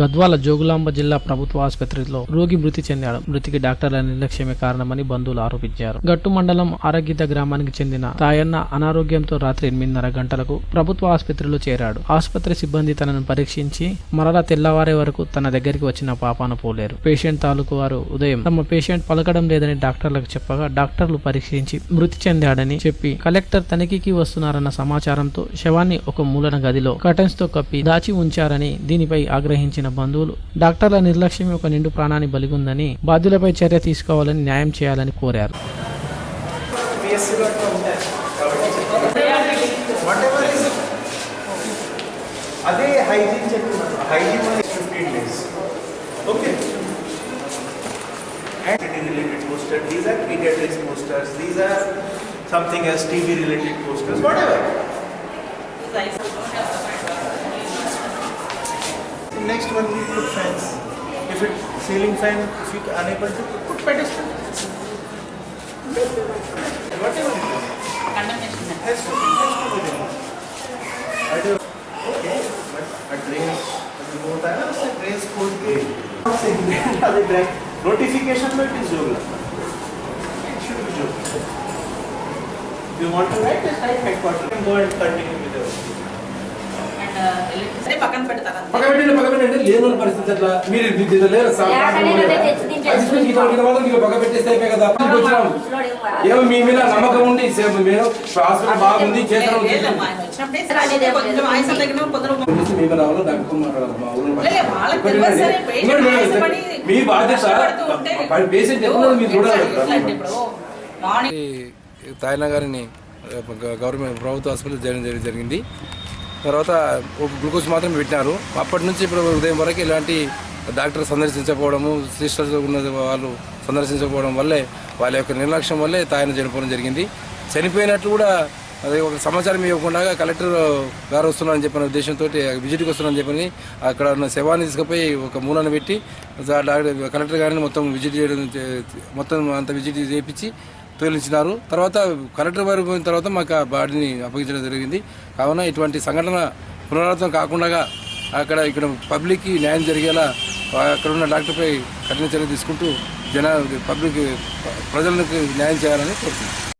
గద్వాల జోగులాంబ జిల్లా ప్రభుత్వ ఆసుపత్రిలో రోగి మృతి చెందాడు. మృతికి డాక్టర్ల నిర్లక్ష్యమే కారణమని బంధువులు ఆరోపించారు. గట్టు మండలం ఆరోగ్యత గ్రామానికి చెందిన తాయన్న అనారోగ్యంతో రాత్రి ఎనిమిదిన్నర గంటలకు ప్రభుత్వ ఆసుపత్రిలో చేరాడు. ఆసుపత్రి సిబ్బంది తనను పరీక్షించి మరలా తెల్లవారే వరకు తన దగ్గరికి వచ్చిన పాపాను పోలేరు. పేషెంట్ తాలూకు వారు ఉదయం తమ పేషెంట్ పలకడం లేదని డాక్టర్లకు చెప్పగా డాక్టర్లు పరీక్షించి మృతి చెందాడని చెప్పి కలెక్టర్ తనిఖీకి వస్తున్నారన్న సమాచారంతో శవాన్ని ఒక మూలన గదిలో కటన్స్తో కప్పి దాచి ఉంచారని దీనిపై ఆగ్రహించిన బంధువులు డాక్టర్ల నిర్లక్ష్యం ఒక నిండు ప్రాణాన్ని బలిగుందని బాధ్యులపై చర్య తీసుకోవాలని న్యాయం చేయాలని కోరారు. అదే హైజీన్ చెప్తున్నాను hygiene fifteen days okay next one we put fans. If it's ceiling fan, if it unable to, put pedestal. Whatever it is. Condemnation. Has to, has to be there. I do. Okay, but a drain, जो होता है ना उससे dress खोल के notification में it is जोगला it should be जोगला you want to write this right headquarter can go and continue పక్కన పెట్టండి పెట్టండి. లేని పరిస్థితి మీరు లేరు? కదా పక్క పెట్టేస్తే అయిపోయి ఏమో మీ మీద నమ్మకం ఉండి హాస్పిటల్ బాగుంది మీ రావాలో మాట్లాడాలి బాధ్యత పేషెంట్ మీరు చూడాలి తాయినా గారిని గవర్నమెంట్ ప్రభుత్వ హాస్పిటల్ చేయడం జరి- జరిగింది. తర్వాత ఒక గ్లూకోజ్ మాత్రం పెట్టినారు. అప్పటి నుంచి ఇప్పుడు ఉదయం వరకు ఇలాంటి డాక్టర్ సందర్శించకపోవడము సిస్టర్స్ ఉన్న వాళ్ళు సందర్శించకపోవడం వల్లే వాళ్ళ యొక్క నిర్లక్ష్యం వల్లే తాయన చనిపోవడం జరిగింది. చనిపోయినట్లు కూడా అది ఒక సమాచారం ఇవ్వకుండా కలెక్టర్ గారు వస్తున్నారని చెప్పిన ఉద్దేశంతో విజిట్కి వస్తున్నారని చెప్పని అక్కడ ఉన్న శవాన్ని తీసుకుపోయి ఒక మూలను పెట్టి డాక్టర్ కలెక్టర్ గారిని మొత్తం విజిట్ చేయడం మొత్తం అంత విజిట్ చేయించి తొలగించినారు తర్వాత కలెక్టర్ వారు పోయిన తర్వాత మాకు ఆ బాడీని అప్పగించడం జరిగింది. కావున ఇటువంటి సంఘటన పునరావృతం కాకుండా అక్కడ ఇక్కడ పబ్లిక్కి న్యాయం జరిగేలా అక్కడ ఉన్న డాక్టర్పై కఠిన చర్య తీసుకుంటూ జన పబ్లిక్ ప్రజలకు న్యాయం చేయాలని కోరుతున్నాను